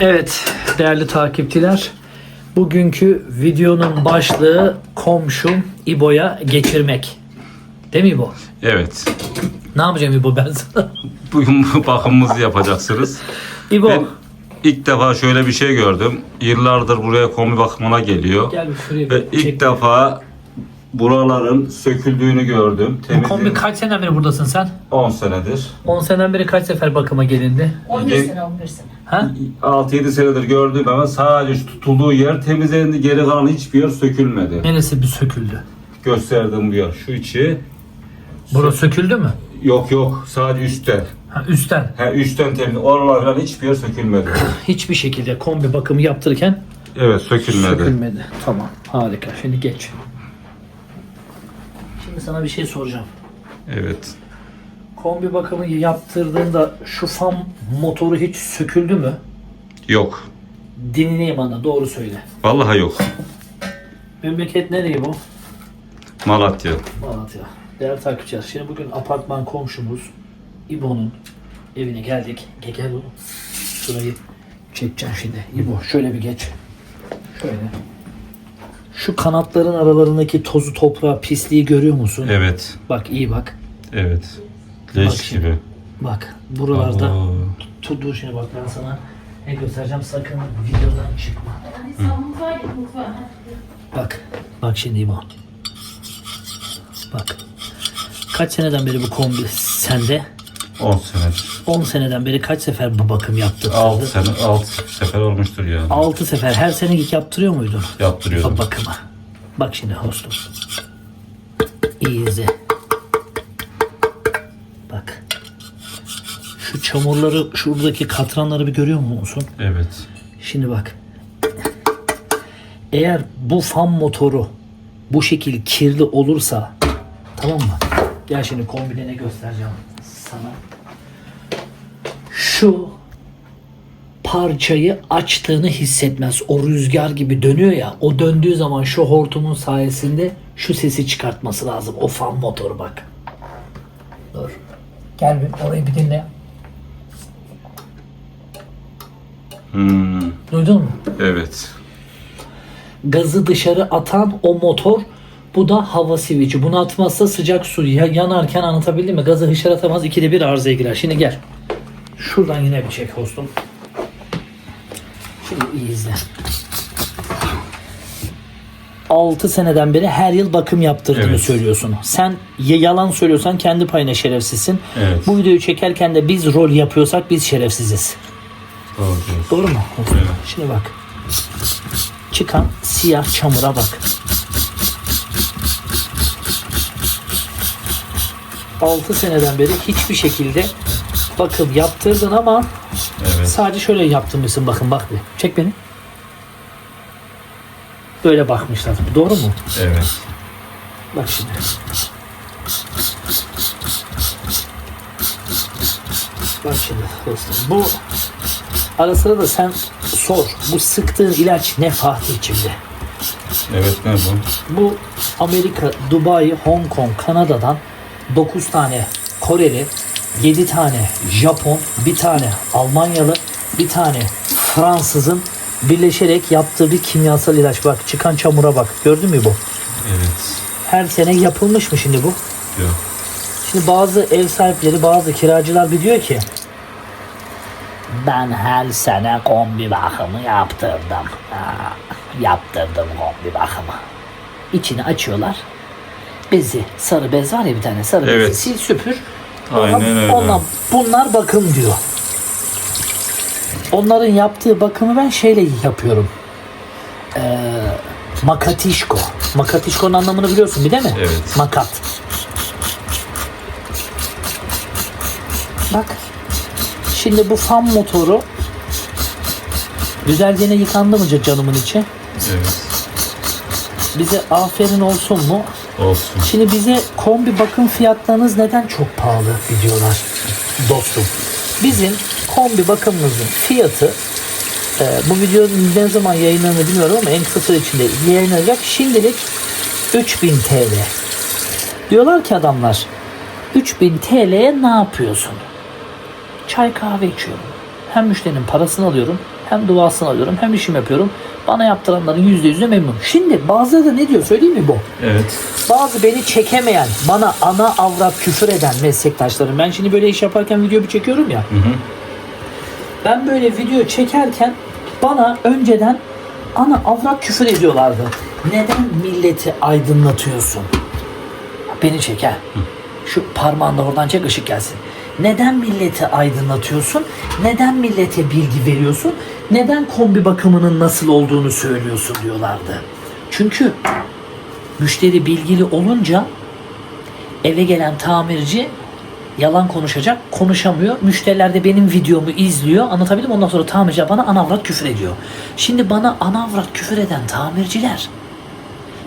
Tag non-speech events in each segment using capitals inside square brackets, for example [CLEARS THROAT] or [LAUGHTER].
Evet değerli takipçiler. Bugünkü videonun başlığı komşum İbo'ya geçirmek. Değil mi İbo? Evet. Ne yapacağım İbo ben sana? [LAUGHS] Bugün bu bakımımızı yapacaksınız. İbo Ben ilk defa şöyle bir şey gördüm. Yıllardır buraya kombi bakımına geliyor. gel bir şuraya Ve ilk çek. defa buraların söküldüğünü gördüm. Bu kombi kaç seneden beri buradasın sen? 10 senedir. 10 seneden beri kaç sefer bakıma gelindi? 11 Ge- sene 11 sene. Ha? 6-7 senedir gördüm ama sadece şu tutulduğu yer temizlendi. Geri kalan hiçbir yer sökülmedi. Neresi bir söküldü? Gösterdim bu yer. Şu içi. Burası söküldü mü? Yok yok sadece üstten. Ha, üstten. Ha üstten temiz. Oralar falan hiçbir yer sökülmedi. [CLEARS THROAT] Hiçbir şekilde kombi bakımı yaptırırken Evet sökülmedi. sökülmedi. Tamam harika. Şimdi geç. Şimdi sana bir şey soracağım. Evet. Kombi bakımı yaptırdığında şu fan motoru hiç söküldü mü? Yok. Dinleyeyim bana doğru söyle. Vallahi yok. Memleket nereye bu? Malatya. Malatya. Değerli takipçiler şimdi bugün apartman komşumuz İbo'nun evine geldik. Gel gel oğlum. Şurayı çekeceğim şimdi. İbo şöyle bir geç. Şöyle. Şu kanatların aralarındaki tozu toprağı pisliği görüyor musun? Evet. Bak iyi bak. Evet. Bak Leş şimdi. gibi. Bak buralarda Aa, Tut dur şimdi bak ben sana ne göstereceğim sakın videodan çıkma. Hadi sen mutfağa git mutfağa. Bak bak şimdi İbo. Bak. Kaç seneden beri bu kombi sende? 10 senedir. 10 seneden beri kaç sefer bu bakım yaptırdın? 6 sene 6 sefer olmuştur yani. 6 sefer. Her sene ilk yaptırıyor muydun? Yaptırıyordum. Bak bakımı. Bak şimdi hostum. İyi izle. Bak. Şu çamurları, şuradaki katranları bir görüyor musun? Evet. Şimdi bak. Eğer bu fan motoru bu şekil kirli olursa tamam mı? Gel şimdi kombine ne göstereceğim sana. Şu parçayı açtığını hissetmez. O rüzgar gibi dönüyor ya. O döndüğü zaman şu hortumun sayesinde şu sesi çıkartması lazım. O fan motoru bak. Dur. Gel bir orayı bir dinle. Hmm, Duydun mu? evet. gazı dışarı atan o motor bu da hava sivici. Bunu atmazsa sıcak su ya- yanarken anlatabildim mi? Gazı dışarı atamaz ikide bir arızaya girer. Şimdi gel. Şuradan yine bir çek hostum. Şimdi iyi izle. 6 seneden beri her yıl bakım yaptırdığını Evet. söylüyorsun. Sen ya yalan söylüyorsan kendi payına şerefsizsin. Evet. Bu videoyu çekerken de biz rol yapıyorsak biz şerefsiziz. Doğru diyorsun. Doğru mu? Şimdi bak. Çıkan siyah çamura bak. 6 seneden beri hiçbir şekilde bakım yaptırdın ama Evet. sadece şöyle yaptırmışsın bakın bak bir. Çek beni. Böyle bakmışlar. Doğru mu? Evet. Bak şimdi. Bak şimdi dostum. Bu ara sıra da sen sor. Bu sıktığın ilaç ne Fatih içinde? Evet ne bu? Bu Amerika, Dubai, Hong Kong, Kanada'dan 9 tane Koreli, 7 tane Japon, bir tane Almanyalı, bir tane Fransızın birleşerek yaptığı bir kimyasal ilaç. Bak çıkan çamura bak. Gördün mü bu? Evet. Her sene yapılmış mı şimdi bu? Yok. Şimdi bazı ev sahipleri, bazı kiracılar bir diyor ki ben her sene kombi bakımı yaptırdım. Ha, yaptırdım kombi bakımı. İçini açıyorlar. Bezi, sarı bez var ya bir tane sarı Evet. bezi sil süpür. Aynen öyle. Ondan, bunlar bakım diyor. Onların yaptığı bakımı ben şeyle yapıyorum. Ee, makatişko. Makatişko'nun anlamını biliyorsun bir de mi? Evet. Makat. Bak. Şimdi bu fan motoru güzelce yıkandı mı canımın içi? Evet. Bize aferin olsun mu? Olsun. Şimdi bize kombi bakım fiyatlarınız neden çok pahalı diyorlar dostum. Bizim kombi bakımımızın fiyatı e, bu video ne zaman yayınlanır bilmiyorum ama en kısa süre içinde yayınlanacak. Şimdilik 3000 TL. Diyorlar ki adamlar 3000 TL'ye ne yapıyorsun? Çay kahve içiyorum. hem müşterinin parasını alıyorum, hem duasını alıyorum, hem işimi yapıyorum. Bana yaptıranların yüzde yüzü memnun. Şimdi bazıları da ne diyor söyleyeyim mi bu? Evet. Bazı beni çekemeyen, bana ana avrat küfür eden meslektaşlarım. Ben şimdi böyle iş yaparken video bir çekiyorum ya. Ben böyle video çekerken bana önceden ana avrat küfür ediyorlardı. Neden milleti aydınlatıyorsun? Beni çek ha. Şu parmağını oradan çek ışık gelsin. Neden milleti aydınlatıyorsun? Neden millete bilgi veriyorsun? Neden kombi bakımının nasıl olduğunu söylüyorsun diyorlardı. Çünkü müşteri bilgili olunca eve gelen tamirci yalan konuşacak, konuşamıyor. Müşteriler de benim videomu izliyor. Anlatabildim? Ondan sonra tamirci bana anavrat küfür ediyor. Şimdi bana anavrat küfür eden tamirciler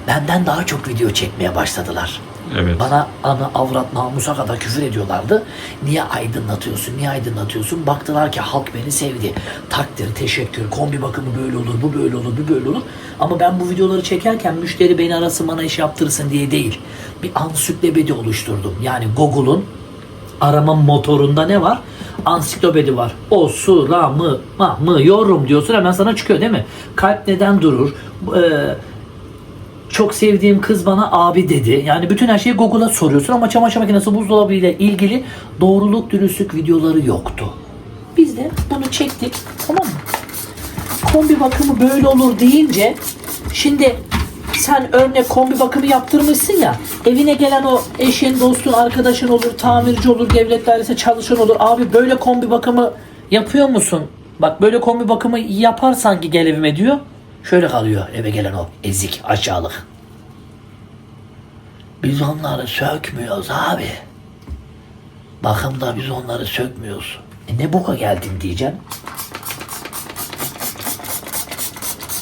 benden daha çok video çekmeye başladılar. Evet. Bana ana avrat namusa kadar küfür ediyorlardı. Niye aydınlatıyorsun, niye aydınlatıyorsun? Baktılar ki halk beni sevdi. Takdir, teşekkür, kombi bakımı böyle olur, bu böyle olur, bu böyle olur. Ama ben bu videoları çekerken müşteri beni arasın bana iş yaptırsın diye değil. Bir ansiklopedi oluşturdum. Yani Google'un arama motorunda ne var? Ansiklopedi var. O, su, ra, mı, ma, mı, yorum diyorsun hemen sana çıkıyor değil mi? Kalp neden durur? Ee, çok sevdiğim kız bana abi dedi. Yani bütün her şeyi Google'a soruyorsun ama çamaşır makinesi buzdolabı ile ilgili doğruluk dürüstlük videoları yoktu. Biz de bunu çektik tamam mı? Kombi bakımı böyle olur deyince şimdi sen örnek kombi bakımı yaptırmışsın ya evine gelen o eşin, dostun, arkadaşın olur, tamirci olur, devlet dairesi çalışan olur. Abi böyle kombi bakımı yapıyor musun? Bak böyle kombi bakımı yaparsan ki gel evime diyor. Şöyle kalıyor eve gelen o ezik aşağılık. Biz onları sökmüyoruz abi. Bakımda biz onları sökmüyoruz. E ne boka geldin diyeceğim.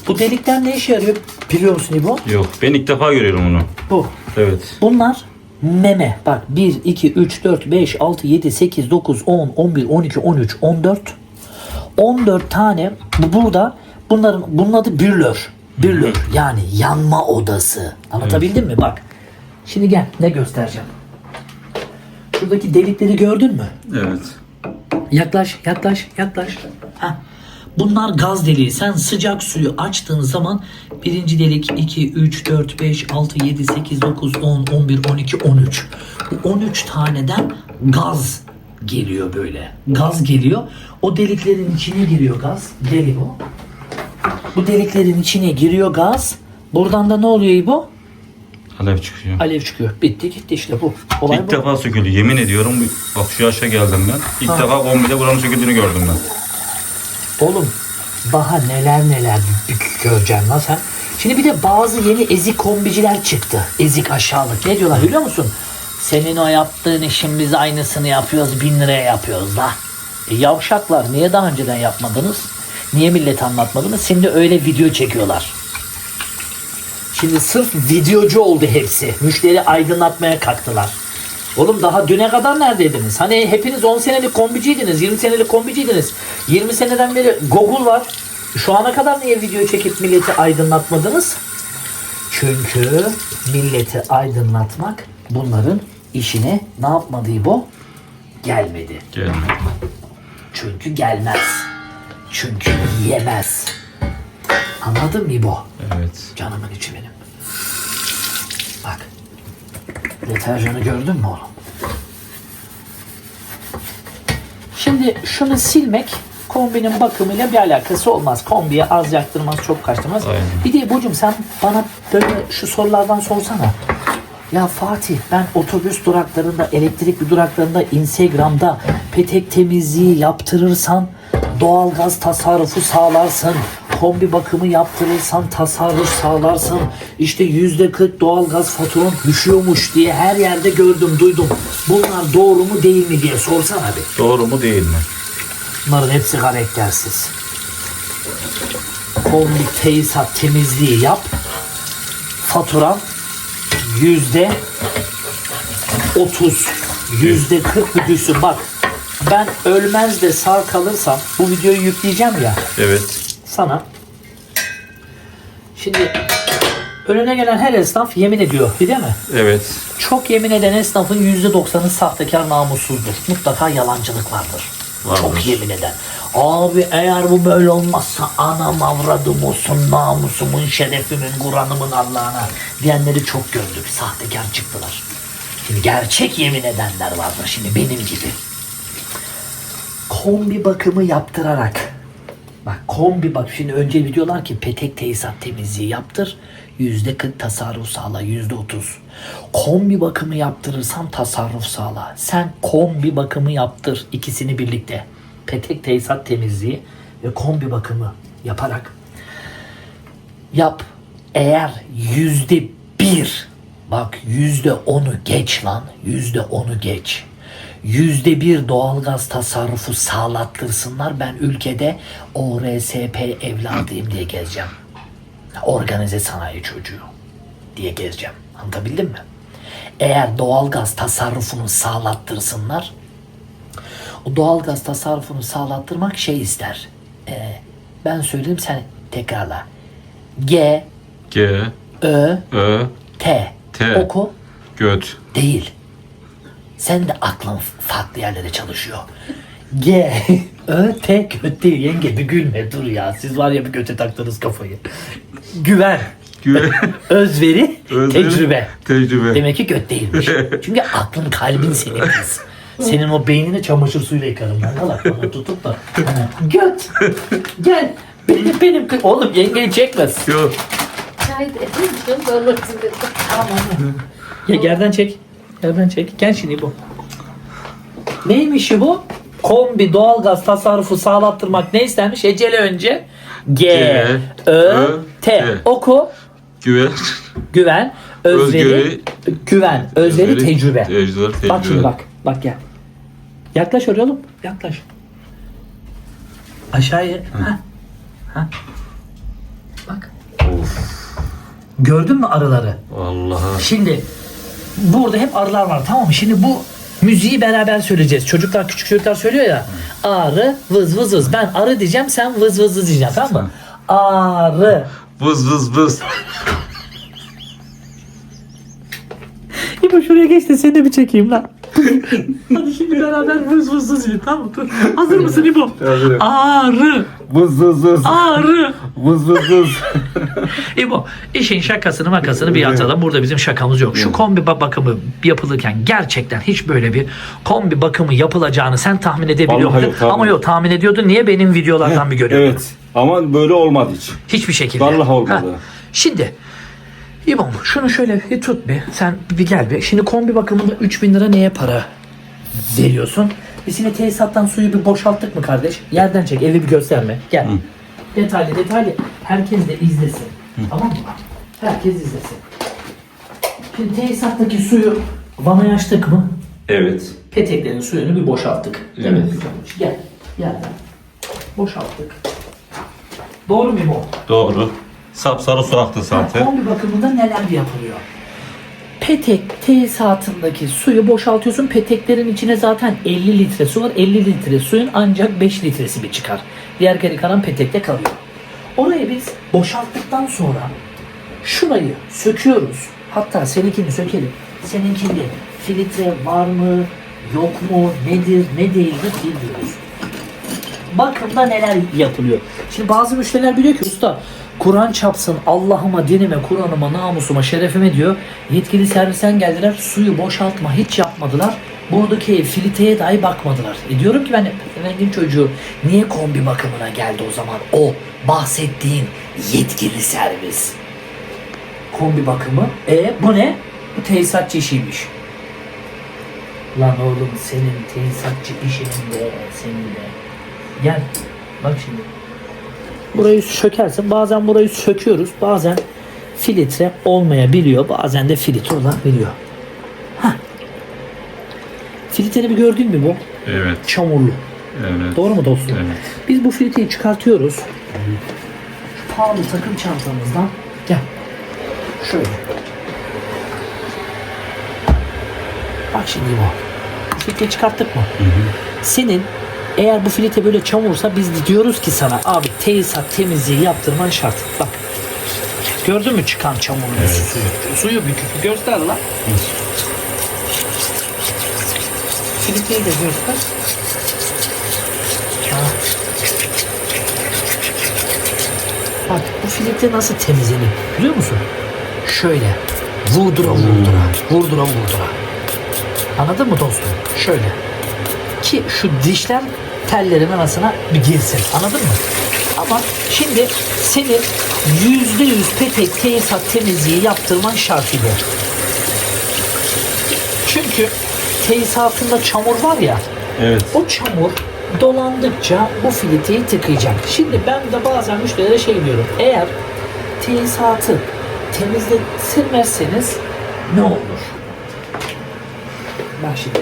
Bu delikler ne işe yarıyor biliyor musun İbo? Yok. Ben ilk defa görüyorum onu. Bu. Evet. Bunlar meme. Bak 1, 2, 3, 4, 5, 6, 7, 8, 9, 10, 11, 12, 13, 14. 14 tane bu burada bunların bunun adı bürlör. Bürlör yani yanma odası. Anlatabildim mi? Bak. Şimdi gel ne göstereceğim. Şuradaki delikleri gördün mü? Evet. Yaklaş, yaklaş, yaklaş. Heh. Bunlar gaz deliği. Sen sıcak suyu açtığın zaman birinci delik 2, 3, 4, 5, 6, 7, 8, 9, 10, 11, 12, 13. Bu 13 taneden gaz geliyor böyle. Gaz geliyor. O deliklerin içine giriyor gaz. Deli bu. Bu deliklerin içine giriyor gaz. Buradan da ne oluyor İbo? Alev çıkıyor. Alev çıkıyor. Bitti gitti işte bu. Olay İlk bu. defa söküldü. Yemin ediyorum. Bak şu yaşa geldim ben. İlk defa kombide buranın söküldüğünü gördüm ben. Oğlum daha neler neler bük- göreceksin lan sen. Şimdi bir de bazı yeni ezik kombiciler çıktı. Ezik aşağılık. Ne diyorlar biliyor musun? Senin o yaptığın işin biz aynısını yapıyoruz bin liraya yapıyoruz da. E, yavşaklar niye daha önceden yapmadınız? Niye millete anlatmadınız? Şimdi öyle video çekiyorlar. Şimdi sırf videocu oldu hepsi. Müşteri aydınlatmaya kalktılar. Oğlum daha düne kadar neredeydiniz? Hani hepiniz 10 senelik kombiciydiniz, 20 senelik kombiciydiniz. 20 seneden beri Google var. Şu ana kadar niye video çekip milleti aydınlatmadınız? Çünkü milleti aydınlatmak bunların işine ne yapmadığı bu? Gelmedi. Gelme. Çünkü gelmez. Çünkü yemez. Anladın mı bu? Evet. Canımın içi benim. Bak. Deterjanı gördün mü oğlum? Şimdi şunu silmek kombinin bakımıyla bir alakası olmaz. Kombiye az yaktırmaz, çok kaçtırmaz. Aynen. Bir de Burcu'm sen bana böyle şu sorulardan sorsana. Ya Fatih ben otobüs duraklarında, elektrikli duraklarında, Instagram'da petek temizliği yaptırırsan doğalgaz tasarrufu sağlarsın. Kombi bakımı yaptırırsan tasarruf sağlarsın. İşte yüzde 40 doğalgaz faturan düşüyormuş diye her yerde gördüm, duydum. Bunlar doğru mu değil mi diye sorsana bir. Doğru mu değil mi? Bunların hepsi karaktersiz. Kombi tesisat temizliği yap. Faturan yüzde otuz, yüzde kırk düşsün. Bak ben ölmez de sağ kalırsam bu videoyu yükleyeceğim ya Evet. sana. Şimdi önüne gelen her esnaf yemin ediyor değil mi? Evet. Çok yemin eden esnafın yüzde doksanı sahtekar namussuzdur. Mutlaka yalancılık vardır. Vardır. Çok yemin eden. Abi eğer bu böyle olmazsa anam avradım olsun namusumun şerefimin Kur'an'ımın Allah'ına diyenleri çok gördüm. Sahtekar çıktılar. Şimdi gerçek yemin edenler vardır şimdi benim gibi. Kombi bakımı yaptırarak Bak kombi bak şimdi önce diyorlar ki petek tesisat temizliği yaptır. Yüzde 40 tasarruf sağla yüzde 30. Kombi bakımı yaptırırsan tasarruf sağla. Sen kombi bakımı yaptır ikisini birlikte. Petek tesisat temizliği ve kombi bakımı yaparak yap. Eğer yüzde bir bak yüzde onu geç lan yüzde onu geç. Yüzde bir doğalgaz tasarrufu sağlattırsınlar. Ben ülkede ORSP evladıyım diye gezeceğim. Organize sanayi çocuğu diye gezeceğim. Anlatabildim mi? Eğer doğalgaz tasarrufunu sağlattırsınlar o doğalgaz tasarrufunu sağlattırmak şey ister. Ee, ben söyleyeyim sen tekrarla. G, G, Ö, Ö, T. T. Oku göt. değil. Sen de aklın farklı yerlere çalışıyor. G, Ö, T kötü değil. Yenge bir gülme dur ya. Siz var ya bir kötü taktınız kafayı. Güven, Gü [LAUGHS] özveri, Özveri, tecrübe. Tecrübe. Demek ki göt değilmiş. [LAUGHS] Çünkü aklın kalbin senin kız. Senin o beynini çamaşır suyuyla yıkarım ben. Al aklını tutup da. Hani, göt. Gel. Benim, benim kız. Oğlum yengeyi çekmez. Yok. Şahit edeyim canım sormak istedim. Ya gerden çek. Gerden çek. Gel şimdi bu. Neymiş bu? Kombi doğalgaz tasarrufu sağlattırmak ne istenmiş? Ecele önce G, G, Ö, T. T. Oku. Güven. Güven, özveri, güven, özveri, özveri, tecrübe. tecrübe, tecrübe. Bak şimdi bak. Bak gel. Yaklaş oraya oğlum. Yaklaş. Aşağıya. Ha. Ha. Bak. Gördün mü arıları? Allah'a. Şimdi burada hep arılar var tamam mı? Şimdi bu müziği beraber söyleyeceğiz. Çocuklar küçük çocuklar söylüyor ya. Arı vız vız vız. Ben arı diyeceğim sen vız vız vız diyeceksin tamam mı? Arı. Vız vız vız. İbo şuraya geç de seni de bir çekeyim lan. Hadi şimdi beraber vız vız vız diyelim tamam mı? Hazır mısın İbo? Hazırım. Arı. Vız vız vız. Arı. Vız vız vız. [LAUGHS] İbo işin şakasını makasını bir atalım. Burada bizim şakamız yok. Şu kombi ba- bakımı yapılırken gerçekten hiç böyle bir kombi bakımı yapılacağını sen tahmin edebiliyor Vallahi muydun? yok, tahmin- Ama yok tahmin ediyordun. Niye benim videolardan bir görüyordun? evet. Ama böyle olmadı hiç. Hiçbir şekilde. Vallahi olmadı. Şimdi İbom şunu şöyle bir tut bir. Sen bir gel bir. Şimdi kombi bakımında 3000 lira neye para veriyorsun? Biz yine tesisattan suyu bir boşalttık mı kardeş? Yerden çek evi bir gösterme. Gel. Detaylı detaylı. Herkes de izlesin. Tamam mı? Herkes izlesin. Şimdi tesisattaki suyu vanayı açtık mı? Evet. Peteklerin suyunu bir boşalttık. Değil mi? Gel. Yerden. Boşalttık. Doğru mu bu? Doğru. Sapsarı su aktı zaten. Kombi bakımında neler yapılıyor? Petek tesisatındaki suyu boşaltıyorsun. Peteklerin içine zaten 50 litre su var. 50 litre suyun ancak 5 litresi bir çıkar. Diğer geri kalan petekte kalıyor. Orayı biz boşalttıktan sonra şurayı söküyoruz. Hatta seninkini sökelim. Seninkinde filtre var mı, yok mu, nedir, ne değildir bilmiyoruz bakımda neler yapılıyor. Şimdi bazı müşteriler biliyor ki usta Kur'an çapsın Allah'ıma, dinime, Kur'an'ıma, namusuma, şerefime diyor. Yetkili servisten geldiler. Suyu boşaltma hiç yapmadılar. Buradaki filtreye dahi bakmadılar. E diyorum ki ben rengin çocuğu niye kombi bakımına geldi o zaman? O bahsettiğin yetkili servis. Kombi bakımı. E bu ne? Bu tesisatçı işiymiş. Lan oğlum senin tesisatçı işinin de senin de. Gel. Bak şimdi. Burayı sökersin. Bazen burayı söküyoruz. Bazen filtre olmayabiliyor. Bazen de filtre olabiliyor. Hah. Filtreni bir gördün mü bu? Evet. Çamurlu. Evet. Doğru mu dostum? Evet. Biz bu filtreyi çıkartıyoruz. Şu pahalı takım çantamızdan gel. Şöyle. Bak şimdi bu. Filtreyi çıkarttık mı? Senin eğer bu filtre böyle çamursa biz diyoruz ki sana abi tesisat temizliği yaptırman şart. Bak. Gördün mü çıkan çamurlu suyu? Suyu bir küpü göster lan. Filtreyi de göster. Ha. Bak bu filtre nasıl temizlenir biliyor musun? Şöyle vurdura vurdura, vurdura vurdura. Anladın mı dostum? Şöyle. Ki şu dişler tellerin arasına bir girsin. Anladın mı? Ama şimdi senin yüzde yüz petek tesisat temizliği yaptırman şart. Çünkü tesisatında çamur var ya Evet. o çamur dolandıkça bu filtreyi tıkayacak. Şimdi ben de bazen müşterilere şey diyorum. Eğer tesisatı temizletilmezseniz ne olur? Bak şimdi.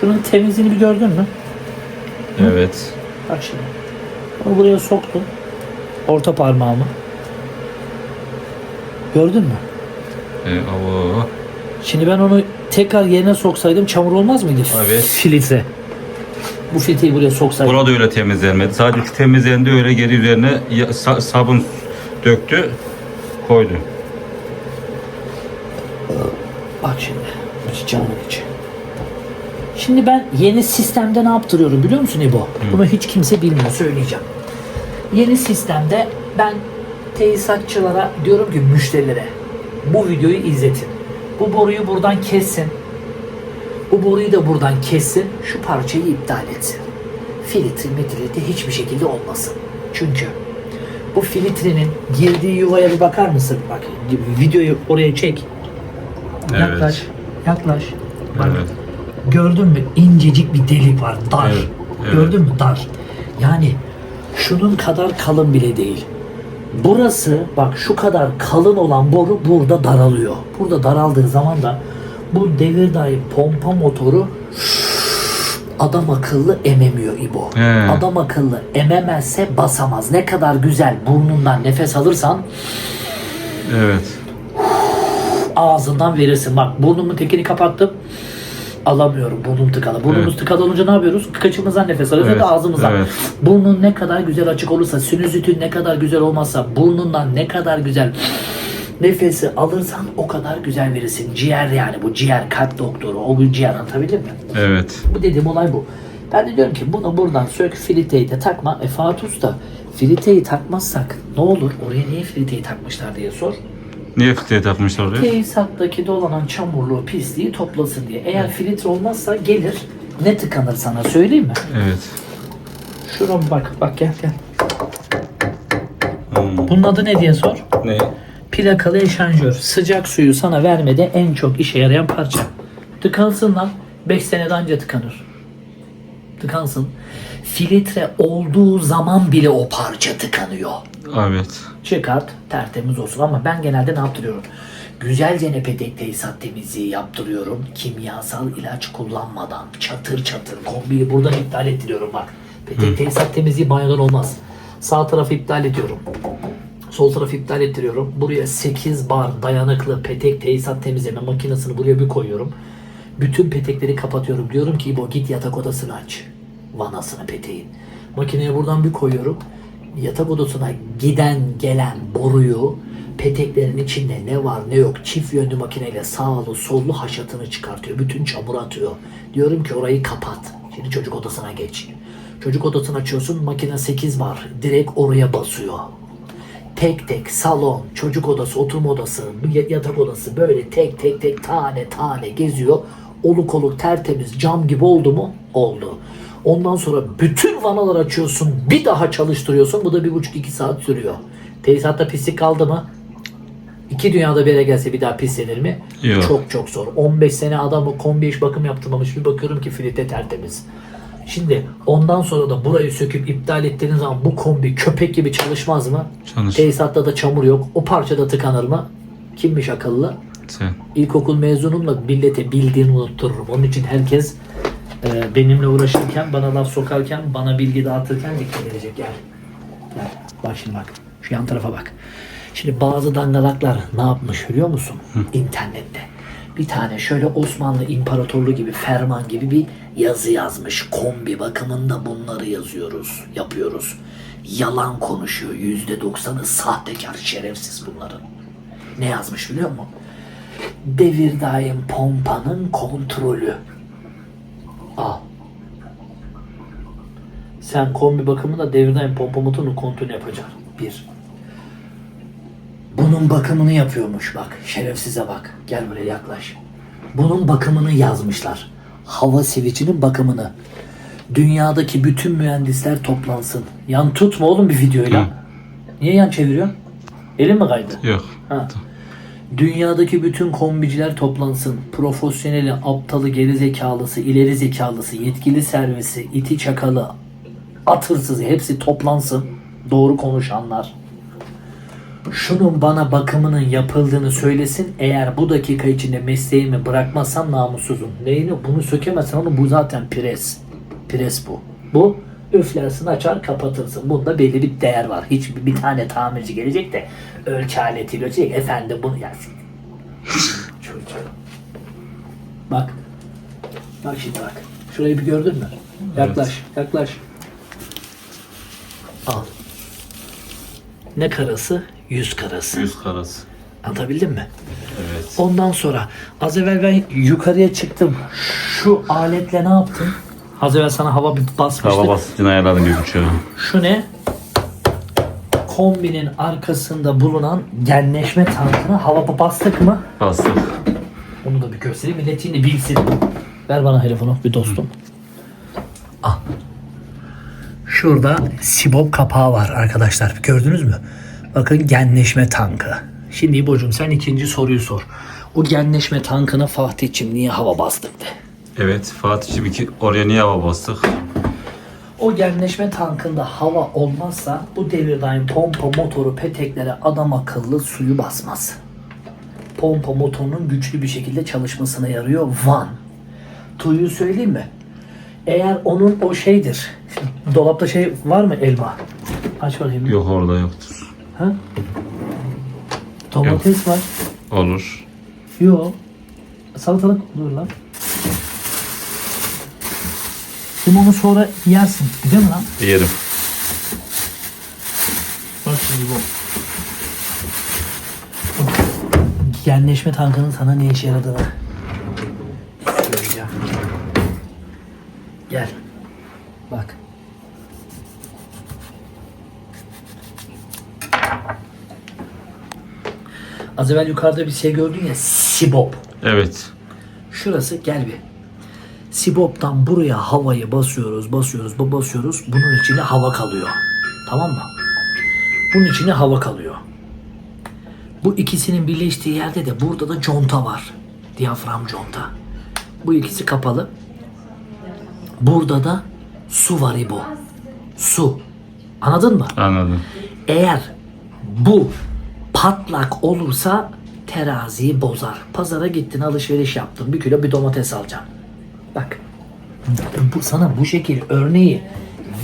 Şunun temizliğini bir gördün mü? Evet. Bak şimdi. Bunu buraya soktum. Orta parmağımı. Gördün mü? E, avo. Şimdi ben onu tekrar yerine soksaydım çamur olmaz mıydı? Evet. Filtre. Bu filtreyi buraya soksaydım. Burada öyle temizlenmedi. Sadece temizlendi öyle geri üzerine ya- sa- sabun döktü, koydu. Bak şimdi. Bu canımın içi. Şimdi ben yeni sistemde ne yaptırıyorum biliyor musun İbo? Bunu hiç kimse bilmiyor söyleyeceğim. Yeni sistemde ben tesisatçılara diyorum ki müşterilere bu videoyu izletin. Bu boruyu buradan kessin. Bu boruyu da buradan kessin. Şu parçayı iptal etsin. Filtre metrede hiçbir şekilde olmasın. Çünkü bu filtrenin girdiği yuvaya bir bakar mısın? Bak videoyu oraya çek. Yaklaş. Yaklaş. Bak. Evet. Gördün mü? İncecik bir delik var. Dar. Evet, evet. Gördün mü? Dar. Yani şunun kadar kalın bile değil. Burası bak şu kadar kalın olan boru burada daralıyor. Burada daraldığı zaman da bu devir daim pompa motoru adam akıllı ememiyor İbo. He. Adam akıllı ememezse basamaz. Ne kadar güzel burnundan nefes alırsan Evet. ağzından verirsin. Bak burnumun tekini kapattım. Alamıyorum. Burnum tıkalı. Burnumuz Evet. tıkalı olunca ne yapıyoruz? Kaçımızdan nefes alıyoruz Evet, ya da ağzımızdan. evet. Burnun ne kadar güzel açık olursa, sinüzitün ne kadar güzel olmazsa, burnundan ne kadar güzel nefesi alırsan o kadar güzel verirsin. Ciğer yani bu ciğer kalp doktoru. O bir ciğer anlatabildim mi? Evet. Bu dediğim olay bu. Ben de diyorum ki bunu buradan sök filtreyi de takma. E Fatih Usta filtreyi takmazsak ne olur? Oraya niye filtreyi takmışlar diye sor. Niye filtre takmışlar oraya? Tesisattaki dolanan çamurluğu, pisliği toplasın diye. Eğer filtre olmazsa gelir ne tıkanır sana söyleyeyim mi? Evet. Bir bak, bak gel gel. Hmm. Bunun adı ne diye sor. Ne? Plakalı eşanjör. Sıcak suyu sana vermede en çok işe yarayan parça. Tıkansın lan. 5 senede anca tıkanır. Tıkansın. Filtre olduğu zaman bile o parça tıkanıyor. Evet. çıkart tertemiz olsun ama ben genelde ne yaptırıyorum? Güzelce ne petek tesisat temizliği yaptırıyorum. Kimyasal ilaç kullanmadan çatır çatır kombiyi buradan iptal ettiriyorum bak. Petek tesisat temizliği banyodan olmaz. Sağ tarafı iptal ediyorum. Sol tarafı iptal ettiriyorum. Buraya 8 bar dayanıklı petek tesisat temizleme makinesini buraya bir koyuyorum. Bütün petekleri kapatıyorum. Diyorum ki İbo git yatak odasını aç. Vanasını peteğin. Makineye buradan bir koyuyorum. Yatak odasına giden gelen boruyu peteklerin içinde ne var ne yok çift yönlü makineyle sağlı sollu haşatını çıkartıyor. Bütün çamur atıyor. Diyorum ki orayı kapat. Şimdi çocuk odasına geç. Çocuk odasını açıyorsun makine 8 var. Direkt oraya basıyor tek tek salon, çocuk odası, oturma odası, yatak odası böyle tek tek tek tane tane geziyor. Oluk oluk tertemiz cam gibi oldu mu? Oldu. Ondan sonra bütün vanalar açıyorsun, bir daha çalıştırıyorsun. Bu da bir buçuk iki saat sürüyor. Tesisatta pislik kaldı mı? İki dünyada bir yere gelse bir daha pislenir mi? Yok. Çok çok zor. 15 sene adamı kombi iş bakım yaptırmamış. Bir bakıyorum ki filtre tertemiz. Şimdi ondan sonra da burayı söküp iptal ettiğiniz zaman bu kombi köpek gibi çalışmaz mı? Çalışır. Tesisatta da çamur yok. O parçada tıkanır mı? Kimmiş akıllı? Sen. İlkokul mezunumla millete bildiğini unuttururum. Onun için herkes e, benimle uğraşırken, bana laf sokarken, bana bilgi dağıtırken dikkat edecek. Gel. Gel. Bak şimdi bak. Şu yan tarafa bak. Şimdi bazı dangalaklar ne yapmış biliyor musun? İnternette. Bir tane şöyle Osmanlı İmparatorluğu gibi ferman gibi bir yazı yazmış. Kombi bakımında bunları yazıyoruz, yapıyoruz. Yalan konuşuyor. Yüzde doksanı sahtekar, şerefsiz bunların. Ne yazmış biliyor musun? Devir daim pompanın kontrolü. Al. Sen kombi bakımında devir daim pompa motorunun kontrolünü yapacaksın. Bir. Bunun bakımını yapıyormuş bak. Şerefsize bak. Gel buraya yaklaş. Bunun bakımını yazmışlar. Hava sivicinin bakımını. Dünyadaki bütün mühendisler toplansın. Yan tutma oğlum bir videoyla. Hı. Niye yan çeviriyorsun? Elin mi kaydı? Yok. Ha. Dünyadaki bütün kombiciler toplansın. Profesyoneli, aptalı, geri zekalısı, ileri zekalısı, yetkili servisi, iti çakalı, atırsızı hepsi toplansın. Doğru konuşanlar. Şunun bana bakımının yapıldığını söylesin. Eğer bu dakika içinde mesleğimi bırakmazsam namussuzum. Neyini? Bunu sökemezsin oğlum. Bu zaten pres. Pres bu. Bu üflersin açar kapatırsın. Bunda belli bir değer var. Hiç bir, tane tamirci gelecek de ölçü aletiyle ölçecek. Efendim bunu yersin. [LAUGHS] Çocuğum. Bak. Bak şimdi bak. Şurayı bir gördün mü? Yaklaş. Yaklaş. Al. Ne karası? Yüz karası. Yüz karası. Anlatabildim mi? Evet. Ondan sonra az evvel ben yukarıya çıktım. Şu aletle ne yaptım? Az evvel sana hava bir basmıştık. Hava basıncını ayarladım bir buçuğa. Şu ne? Kombinin arkasında bulunan genleşme tankına hava bastık mı? Bastık. Onu da bir göstereyim. Millet yine bilsin. Ver bana telefonu bir dostum. Al. Şurada sibop kapağı var arkadaşlar. Gördünüz mü? Bakın genleşme tankı. Şimdi İbo'cum sen ikinci soruyu sor. O genleşme tankına Fatih'cim niye hava bastık de. Evet Fatih'cim iki oraya niye hava bastık? O genleşme tankında hava olmazsa bu devirdaim pompa motoru peteklere adam akıllı suyu basmaz. Pompa motorunun güçlü bir şekilde çalışmasına yarıyor van. Tuyu söyleyeyim mi? Eğer onun o şeydir. Şimdi [LAUGHS] dolapta şey var mı elma? Aç bakayım. Yok orada yoktur. Ha? Domates var. Olur. Yok. Salatalık dur lan. Şimdi onu sonra yersin. Biliyor musun lan? Yerim. Bak şimdi bu. Genleşme tankının sana ne işe yaradığını söyleyeceğim. Gel. Bak. Az evvel yukarıda bir şey gördün ya sibop. Evet. Şurası gel bir. Sibop'tan buraya havayı basıyoruz, basıyoruz, ba- basıyoruz. Bunun içine hava kalıyor. Tamam mı? Bunun içine hava kalıyor. Bu ikisinin birleştiği yerde de burada da conta var. Diyafram conta. Bu ikisi kapalı. Burada da su var İbo. Su. Anladın mı? Anladım. Eğer bu patlak olursa teraziyi bozar. Pazara gittin alışveriş yaptın. Bir kilo bir domates alacaksın. Bak. Bu, sana bu şekil örneği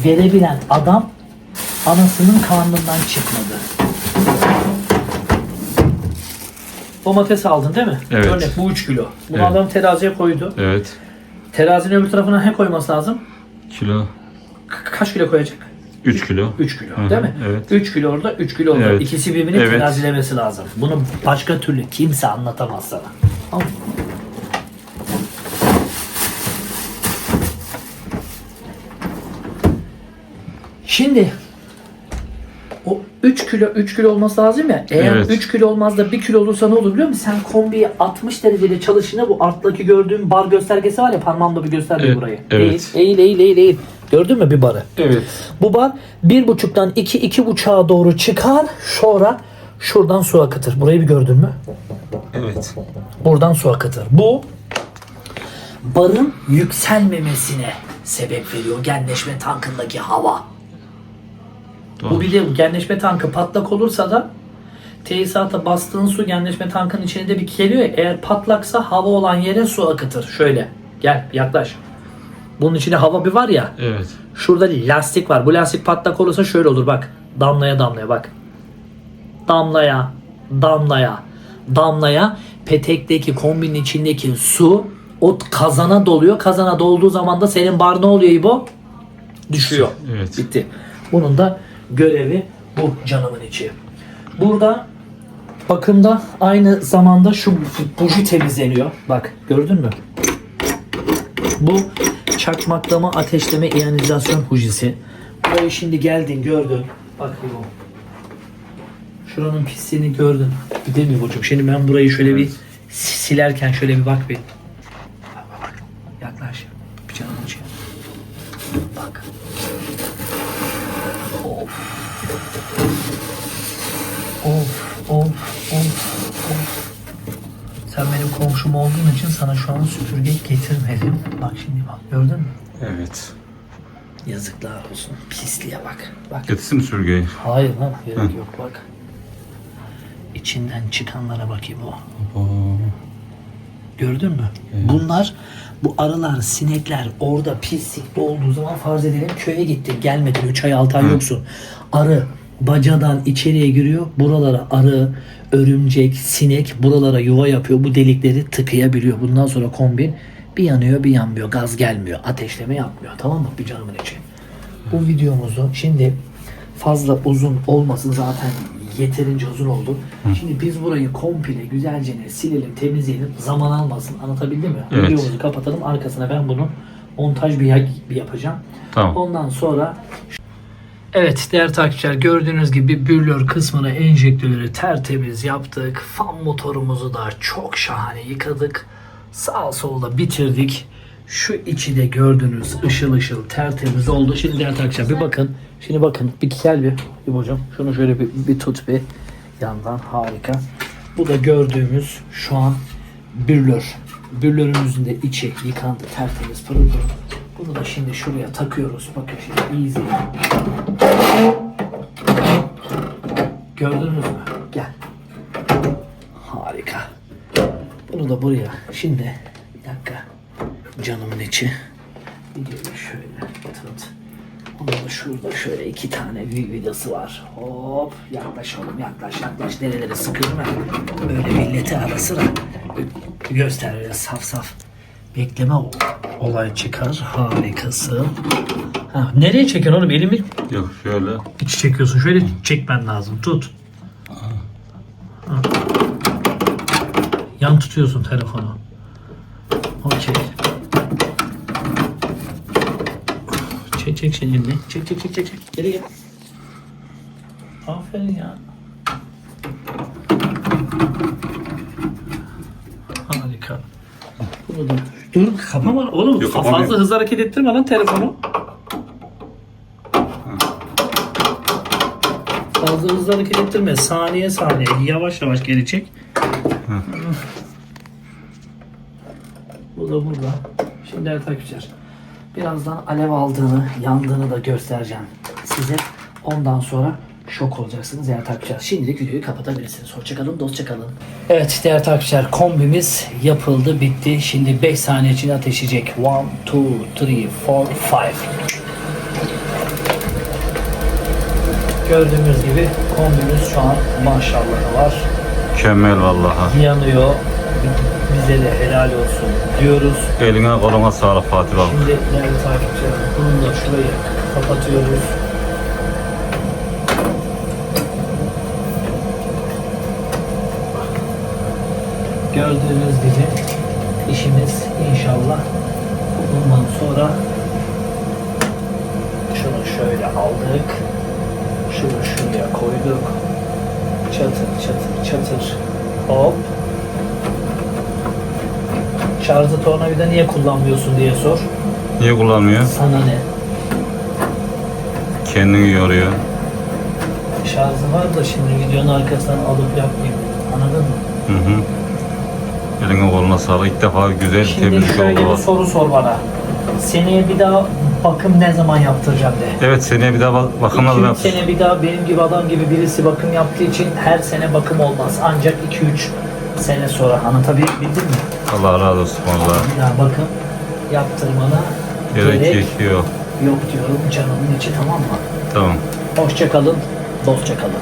verebilen adam anasının karnından çıkmadı. Domates aldın değil mi? Evet. Örnek bu 3 kilo. Bunu Evet. adam teraziye koydu. Evet. Terazinin öbür tarafına ne koyması lazım? Kilo. Ka- kaç kilo koyacak? 3 kilo. 3 kilo Hı hı, değil mi? evet. 3 kilo orada 3 kilo orada. Evet. İkisi birbirini Evet. terazilemesi lazım. Bunu başka türlü kimse anlatamaz sana. Tamam Şimdi o 3 kilo 3 kilo olması lazım ya. Eğer Evet. 3 kilo olmaz da 1 kilo olursa ne olur biliyor musun? Sen kombiyi 60 derecede çalışına bu alttaki gördüğün bar göstergesi var ya parmağımla bir göstermiyor Evet, burayı. evet. Eğil, eğil, eğil, eğil. Gördün mü bir barı? Evet. Bu bar bir buçuktan iki, iki buçuğa doğru çıkar. Sonra şuradan su akıtır. Burayı bir gördün mü? Evet. Buradan su akıtır. Bu barın yükselmemesine sebep veriyor genleşme tankındaki hava. Bu Doğru. bir de genleşme tankı patlak olursa da tesisata bastığın su genleşme tankının içine de bir geliyor ya. Eğer patlaksa hava olan yere su akıtır. Şöyle gel yaklaş. Bunun içine hava bir var ya. Evet. Şurada lastik var. Bu lastik patlak olursa şöyle olur bak. Damlaya damlaya bak. Damlaya, damlaya, damlaya petekteki kombinin içindeki su o kazana doluyor. Kazana dolduğu zaman da senin bar ne oluyor İbo? Düşüyor. Evet. Bitti. Bunun da görevi bu canımın içi. Burada bakımda aynı zamanda şu buji temizleniyor. Bak gördün mü? Bu çakmaklama, ateşleme, iyonizasyon hujisi. Burayı şimdi geldin gördün. Bak bu. Şuranın pisliğini gördün. Bir de mi Burcu'm? Şimdi ben burayı şöyle bir silerken şöyle bir bak bir. Bak bak bak. Yaklaş. Bir canım acıyor. Bak. Of. Of, of, of, of. Sen benim komşum olduğun için sana şu an süpürge getirmedim. Bak şimdi bak gördün mü? Evet. Yazıklar olsun. Pisliğe bak. Bak. Getirsin mi sürgeyi? Hayır lan gerek yok bak. İçinden çıkanlara bakayım o. Gördün mü? Bunlar bu arılar, sinekler orada pislikli olduğu zaman farz edelim köye gittin gelmedin 3 ay 6 ay yoksun. Arı bacadan içeriye giriyor. Buralara arı, örümcek, sinek buralara yuva yapıyor. Bu delikleri tıkayabiliyor. Bundan sonra kombin bir yanıyor bir yanmıyor. Gaz gelmiyor. Ateşleme yapmıyor. Tamam mı? Bir canımın içi. Bu videomuzu şimdi fazla uzun olmasın zaten yeterince uzun oldu. Şimdi biz burayı komple güzelce silelim, temizleyelim. Zaman almasın. Anlatabildim mi? Evet. Videomuzu kapatalım. Arkasına ben bunu montaj bir, ya- bir yapacağım. Tamam. Ondan sonra Evet değerli takipçiler gördüğünüz gibi bürlör kısmını enjektörleri tertemiz yaptık. Fan motorumuzu da çok şahane yıkadık. Sağ solda bitirdik. Şu içi de gördüğünüz ışıl ışıl tertemiz oldu. Şimdi değerli takipçiler bir bakın. Şimdi bakın bir gel bir İbo'cum. Şunu şöyle bir, bir tut bir yandan harika. Bu da gördüğümüz şu an bürlör. Bürlörümüzün de içi yıkandı tertemiz pırıl pırıl. Bunu da şimdi şuraya takıyoruz. Bakın şimdi izleyin. Gördünüz mü? Gel. Harika. Bunu da buraya. Şimdi bir dakika. Canımın içi. Videoyu şöyle tut. Onda da şurada şöyle iki tane vi- vidası var. Hop yaklaş oğlum yaklaş yaklaş. Nerelere sıkıyorum ben. Böyle milleti ara sıra gö- göster saf saf. Bekleme o- olay çıkar. Harikasın. Ha, nereye çekiyorsun oğlum? Elimi Yok şöyle. İç çekiyorsun. Şöyle çekmen lazım. Tut. Ha. Yan tutuyorsun telefonu. Okey. Çek çek şimdi elini. Çek çek çek. çek. Geri gel. Aferin ya. Harika. Bunu da... Dur kapama oğlum. Yok, Fa- kapamıyorum. fazla hızlı hareket ettirme lan telefonu. Fazla hızlı hareket ettirme. Saniye saniye. Yavaş yavaş geri çek. Bu da burada. Şimdi değerli takipçiler. Birazdan alev aldığını, yandığını da göstereceğim size. Ondan sonra şok olacaksınız değerli takipçiler. Şimdilik videoyu kapatabilirsiniz. Hoşçakalın, dostçakalın. Evet değerli takipçiler kombimiz yapıldı, bitti. Şimdi 5 saniye içinde ateşleyecek. 1, 2, 3, 4, 5. Gördüğünüz gibi kombimiz şu an maşallah var. Mükemmel vallahi. Yanıyor. Bize de helal olsun diyoruz. Eline koluna sağlık Fatih abi. Şimdi değerli takipçiler bunu da şurayı kapatıyoruz. Gördüğünüz gibi işimiz inşallah bundan sonra şunu şöyle aldık. Şunu şuraya koyduk. Çatır çatır çatır. Hop. Şarjı tornavida niye kullanmıyorsun diye sor. Niye kullanmıyor? Sana ne? Kendini yoruyor. Şarjı var da şimdi videonun arkasından alıp yapmayayım. Anladın mı? Hı hı. Eline koluna sağlık. İlk defa güzel Şimdi temiz şöyle oldu. bir soru sor bana. Seneye bir daha bakım ne zaman yaptıracağım de. Evet seneye bir daha bak bakımlar 2-3 yap. sene bir daha benim gibi adam gibi birisi bakım yaptığı için her sene bakım olmaz. Ancak 2-3 sene sonra anlatabildim mi? Allah razı olsun valla. Bir daha bakım yaptırmana Gerek gerek yok. yok diyorum canımın içi tamam mı? Tamam. Hoşça kalın, dostça kalın.